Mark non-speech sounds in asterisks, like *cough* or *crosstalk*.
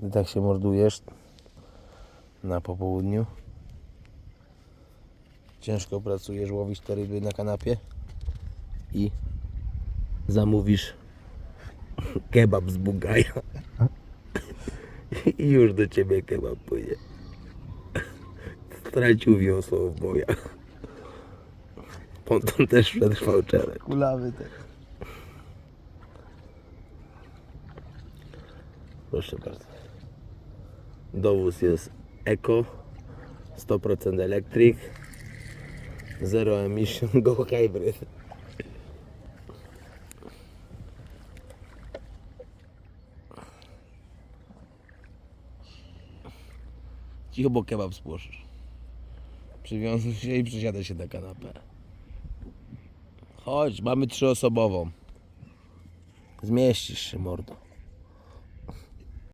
Ty tak się mordujesz na popołudniu. Ciężko pracujesz, łowisz te ryby na kanapie i zamówisz *laughs* kebab z bugaja. *laughs* I już do ciebie kebab płynie. Stracił wiosło w bojach. Ponton też przetrwał czerek. Kulawy te. Proszę bardzo. Dowóz jest Eco, 100% electric, zero emission, *laughs* go hybrid. Cicho, bo kebab spłoszysz. Przywiązuj się i przesiadaj się na kanapę. Chodź, mamy trzyosobową. Zmieścisz się, mordo.